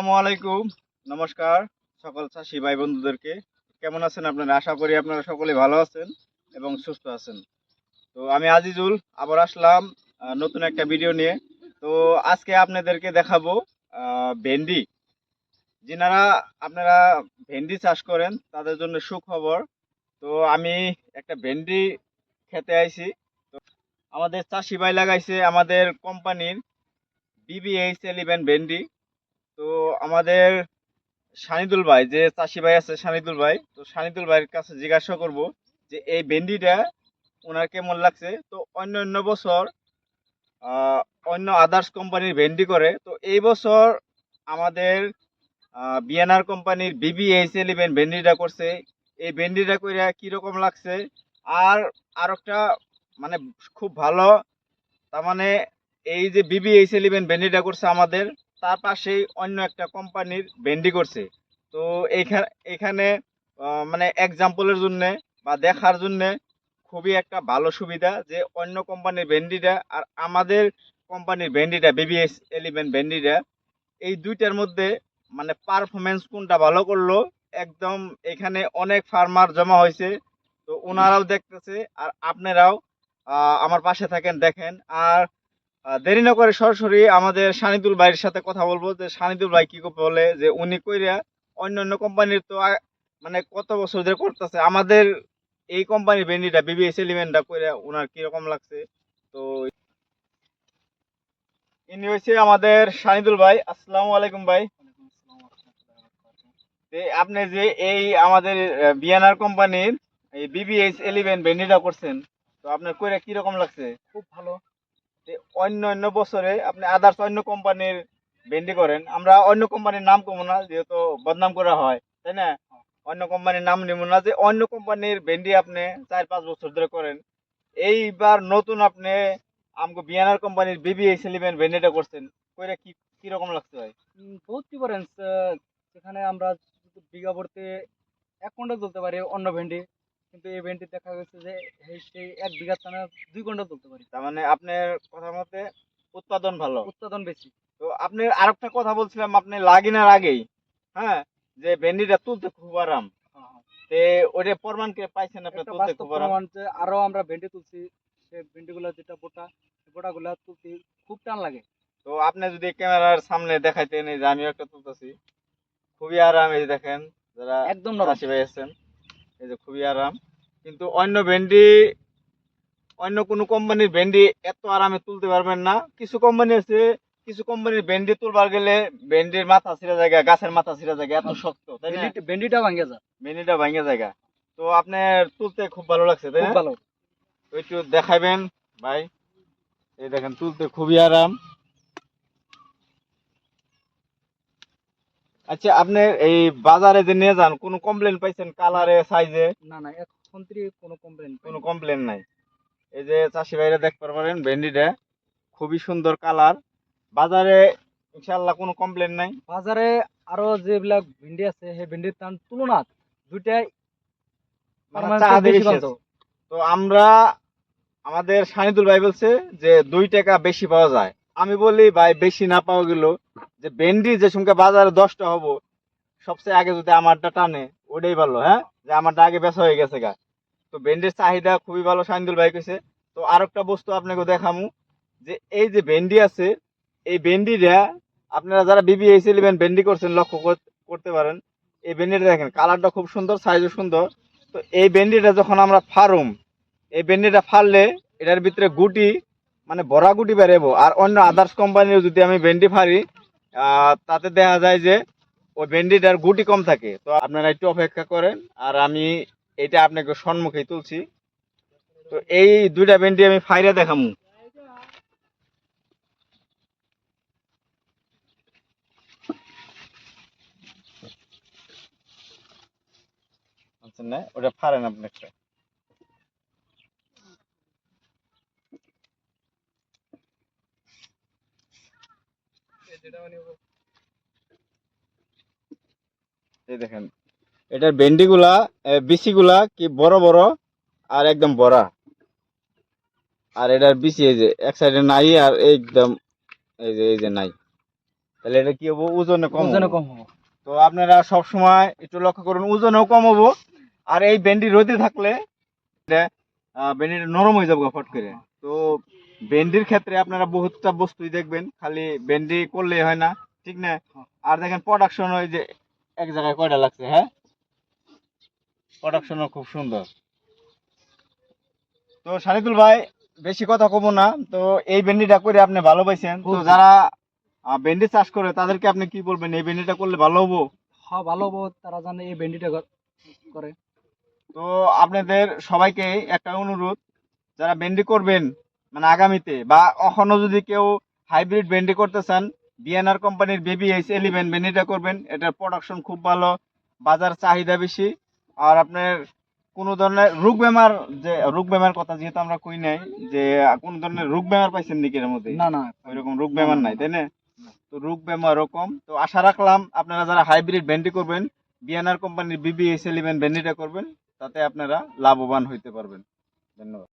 আসসালামু আলাইকুম। নমস্কার সকল চাষি ভাই বন্ধুদেরকে। কেমন আছেন আপনারা? আশা করি আপনারা সকলে ভালো আছেন এবং সুস্থ আছেন। তো আমি আজিজুল, আবার আসলাম নতুন একটা ভিডিও নিয়ে। তো আজকে আপনাদেরকে দেখাবো ভেন্ডি। যিনারা, আপনারা ভেন্ডি চাষ করেন, তাদের জন্য সুখবর। তো আমি একটা ভেন্ডি খেতে আইছি। তো আমাদের চাষি ভাই লাগাইছে আমাদের কোম্পানির বিবিএইচ এলিভেন ভেন্ডি। তো আমাদের শানিদুল ভাই, যে চাষি ভাই আছে শানিদুল ভাই, তো শানিদুল ভাইয়ের কাছে জিজ্ঞাসা করব যে এই ভেন্ডিটা ওনার কেমন লাগছে? তো অন্য অন্য বছর অন্য আদার্স কোম্পানির ভেন্ডি করে, তো এই বছর আমাদের বিএনআর কোম্পানির বিবিএইচ এলিভেন ভেন্ডিটা করছে। এই ভেন্ডিটা করে কীরকম লাগছে? আর আর একটা মানে খুব ভালো, তার মানে এই যে বিবিএইচ এলিভেন ভেন্ডিটা করছে আমাদের তার পাশেই অন্য একটা কোম্পানির ভেন্ডি করছে। তো এখানে মানে এক্সাম্পলের জন্য বা দেখার জন্য খুবই একটা ভালো সুবিধা যে অন্য কোম্পানির ভেন্ডিটা আর আমাদের কোম্পানির ভেন্ডিটা বিবিএস এলিভেন ভেন্ডিটা, এই দুইটার মধ্যে মানে পারফরমেন্স কোনটা ভালো করল, একদম এখানে অনেক ফার্মার জমা হয়েছে। তো ওনারাও দেখতেছে আর আপনারাও আমার পাশে থাকেন, দেখেন। আর দেরি না করে সরাসরি আমাদের সানিদুল ভাইয়ের সাথে কথা বলব যে সানিদুল ভাই কি বলে যে উনি কইরা অন্য অন্য কোম্পানির তো মানে কত বছর ধরে করতেছে। আমাদের এই কোম্পানির ভেন্ডিটা বিবিএস এলিমেন্টটা কইরা ওনার কীরকম লাগছে? তো ইনি হয়েছে আমাদের সানিদুল ভাই। আসসালামু আলাইকুম ভাই। আপনি যে এই আমাদের বিএনআর কোম্পানির এই বিবিএস এলিভেন ভেন্ডিটা করছেন, তো আপনার কইরা কীরকম লাগছে? খুব ভালো। অন্য অন্য বছরে আপনি আদার্স অন্য কোম্পানির ভেন্ডি করেন আমরা অন্য কোম্পানির নাম কমো না যেহেতু বদনাম করা হয় তাই না? অন্য কোম্পানির নাম নিব না যে অন্য কোম্পানির ভেন্ডি আপনি চার পাঁচ বছর ধরে করেন এইবার নতুন আপনি আমাকে বিয়ানার কোম্পানির বিবিএস ইলেভেন ভেন্ডিটা করছেন কইরা কি কীরকম ভাই? উম, বহুত ডিফারেন্স সেখানে আমরা বিঘা ভরতে এক কুইন্টাল তুলতে পারি অন্য ভেন্ডি। কিন্তু এই ভেন্ডি দেখা গেছে যে সেই এক বিঘা টানা দুই কুইন্টাল তুলতে পারি। তার মানে আপনার কথা মতে উৎপাদন ভালো। উৎপাদন বেশি। তো আপনি আরেকটা কথা বলছিলাম আপনি লাগিনার আগেই হ্যাঁ যে ভেন্ডিটা তুলতে খুব আরাম। তে ওটা প্রমাণ কে পাইছেন আপনি তুলতে খুব আরাম? প্রমাণ যে আরও আমরা ভেন্ডি তুলছি সে ভেন্ডিগুলো যেটা বোটা বোটাগুলা তুলতে খুব টান লাগে। তো আপনি যদি ক্যামেরার সামনে দেখাইতেন এই যে আমিও একটা তুলতেছি খুবই আরাম এই দেখেন যারা একদম নরম। ভাই আছেন। এই যে খুবই আরাম। কিন্তু অন্য ভেন্ডি অন্য কোনো কোম্পানির ভেন্ডি এত আরামে তুলতে পারবেন না। কিছু কোম্পানি আছে কিছু কোম্পানির ভেন্ডি তুলবার গেলে ভেন্ডির মাথা ছিঁড়া জায়গা গাছের মাথা ছিঁড়া জায়গা এত শক্ত তাই না? ভেন্ডি- ভেন্ডিটা ভাঙে যায়। ভেন্ডিটা ভাঙে জায়গা তো আপনার তুলতে খুব ভালো লাগছে তাই না? ভালো। একটু দেখাবেন ভাই। এই দেখেন তুলতে খুবই আরাম। আচ্ছা আপনি এই বাজারে যে নিয়ে যান কোনো কমপ্লেন পাইছেন কালারে সাইজে না না এখন থেকে কোনো কমপ্লেন কোনো কমপ্লেন নাই। এই যে চাষি ভাইরা দেখতে পারেন ভেন্ডিটা খুবই সুন্দর কালার বাজারে ইনশাল্লাহ কোনো কমপ্লেন নাই। বাজারে আরও যেবিলাক ভেন্ডি আছে সেই ভেন্ডির দাম তুলনাত দুইটাই মানে। তো আমরা আমাদের সানিদুল ভাই বলছে যে দুই টাকা বেশি পাওয়া যায়। আমি বলি ভাই, বেশি না পাওয়া গেল যে ভেন্ডি যে সঙ্গে বাজারে দশটা হব, সবচেয়ে আগে যদি আমারটা টানে, ওটাই ভালো হ্যাঁ? যে আমারটা আগে বেচা হয়ে গেছে গা। তো ভেন্ডির চাহিদা খুবই ভালো সানিদুল ভাই কইছে। তো আর একটা বস্তু আপনাকে দেখামু, যে এই যে ভেন্ডি আছে, এই ভেন্ডিটা আপনারা যারা বিবিএস ইলেভেন ভেন্ডি করছেন, লক্ষ্য কর- করতে পারেন। এই ভেন্ডিটা দেখেন, কালারটা খুব সুন্দর সাইজও সুন্দর। তো এই ভেন্ডিটা যখন আমরা ফারুম, এই ভেন্ডিটা ফারলে এটার ভিতরে গুটি মানে ভরা গুটি বেরোবো আর অন্য আদার্স কোম্পানির যদি আমি ভেন্ডি ফারি তাতে দেখা যায় যে ওই ভেন্ডিটার গুটি কম থাকে। তো আপনারা একটু অপেক্ষা করেন, আর আমি এটা আপনাকে সম্মুখে তুলছি। তো এই দুইটা ভেন্ডি আমি ফাইরে দেখামু। আচ্ছা ওটা ফারেন আপনি একটা। এই দেখেন এটার ভেন্ডিগুলা বিচিগুলা কি বড় বড় আর একদম বড়া। আর এটার বিচি এই যে এক সাইডে নাই আর একদম এই যে এই যে নাই। তাহলে এটা কি হব? ওজনে কম ওজনে কম হব। তো আপনারা সব সময় একটু লক্ষ্য করুন ওজনেও কম হব। আর এই ভেন্ডির রোদে থাকলে এটা, ভেন্ডিটা নরম হয়ে যাবে ফট করে। তো ভেন্ডির ক্ষেত্রে আপনারা বহুতটা বস্তুই দেখবেন খালি ভেন্ডি করলেই হয় না ঠিক না? আর দেখেন প্রোডাকশন ওই যে এক জায়গায় কয়টা লাগছে হ্যাঁ? প্রোডাকশনও খুব সুন্দর। তো শারিদুল ভাই বেশি কথা কব না তো এই ভেন্ডিটা করে আপনি ভালো পাইছেন। তো যারা ভেন্ডি চাষ করে তাদেরকে আপনি কি বলবেন এই ভেন্ডিটা করলে ভালো হব? হ্যাঁ ভালো হব তারা জানে এই ভেন্ডিটা করে। তো আপনাদের সবাইকে একটা অনুরোধ যারা ভেন্ডি করবেন মানে আগামীতে বা এখনও যদি কেউ হাইব্রিড ভেন্ডি করতে চান বিএনআর কোম্পানির বেবি এইচ এলিভেন ভেন্ডিটা করবেন এটার প্রোডাকশন খুব ভালো বাজার চাহিদা বেশি আর আপনার কোনো ধরনের রোগ বেমার যে রোগ বেমার কথা যেহেতু আমরা কই নাই যে কোন ধরনের রোগ বেমার পাইছেন নাকি এর মধ্যে? না না। ওইরকম রোগ বেমার নাই তাই না? তো রোগ বেমার ওরকম তো আশা রাখলাম আপনারা যারা হাইব্রিড ভেন্ডি করবেন বিএনআর কোম্পানির বিবি এস এলিভেন ভেন্ডিটা করবেন তাতে আপনারা লাভবান হইতে পারবেন। ধন্যবাদ।